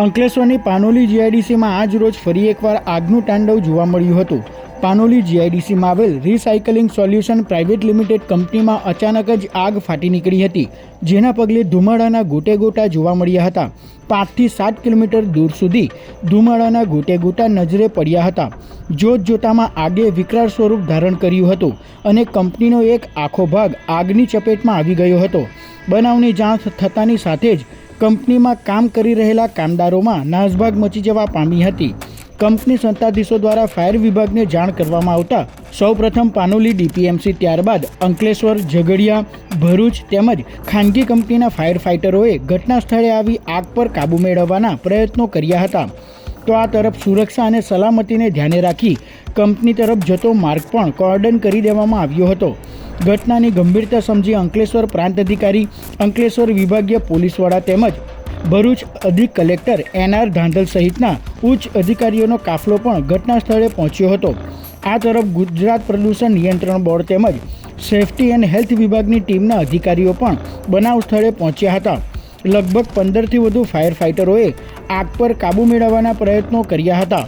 અંકલેશ્વરની પાનોલી જીઆઈડીસીમાં આજ રોજ ફરી એકવાર આગનું તાંડવ જોવા મળ્યું હતું. પાનોલી જીઆઈડીસીમાં આવેલ રિસાયકલિંગ સોલ્યુશન પ્રાઇવેટ લિમિટેડ કંપનીમાં અચાનક જ આગ ફાટી નીકળી હતી, જેના પગલે ધુમાડાના ગોટે ગોટા જોવા મળ્યા હતા. પાંચથી સાત કિલોમીટર દૂર સુધી ધુમાડાના ગોટે ગોટા નજરે પડ્યા હતા. જોત જોતામાં આગે વિકરાળ સ્વરૂપ ધારણ કર્યું હતું અને કંપનીનો એક આખો ભાગ આગની ચપેટમાં આવી ગયો હતો. બનાવની જાણ થતાની સાથે જ કંપનીમાં કામ કરી રહેલા કામદારોમાં નાસભાગ મચી જવા પામી હતી. કંપની સત્તાધીશો દ્વારા ફાયર વિભાગને જાણ કરવામાં આવતા સૌપ્રથમ પાનોલી ડીપીએમસી ત્યારબાદ અંકલેશ્વર, ઝઘડિયા, ભરૂચ તેમજ ખાનગી કંપનીના ફાયર ફાઇટરોએ ઘટના સ્થળે આવી આગ પર કાબૂ મેળવવાના પ્રયત્નો કર્યા હતા. તો આ તરફ સુરક્ષા અને સલામતીને ધ્યાને રાખી કંપની તરફ જતો માર્ગ પણ કોર્ડન કરી દેવામાં આવ્યો હતો. ઘટનાની ગંભીરતા સમજી અંકલેશ્વર પ્રાંત અધિકારી, અંકલેશ્વર વિભાગીય પોલીસ વડા તેમજ ભરૂચ અધિક કલેક્ટર એનઆર ધાંધલ સહિતના ઉચ્ચ અધિકારીઓનો કાફલો પણ ઘટના સ્થળે પહોંચ્યો હતો. આ તરફ ગુજરાત પ્રદૂષણ નિયંત્રણ બોર્ડ તેમજ સેફટી એન્ડ હેલ્થ વિભાગની ટીમના અધિકારીઓ પણ બનાવ સ્થળે પહોંચ્યા હતા. લગભગ પંદરથી વધુ ફાયર ફાઇટરોએ આગ પર કાબૂ મેળવવાના પ્રયત્નો કર્યા હતા.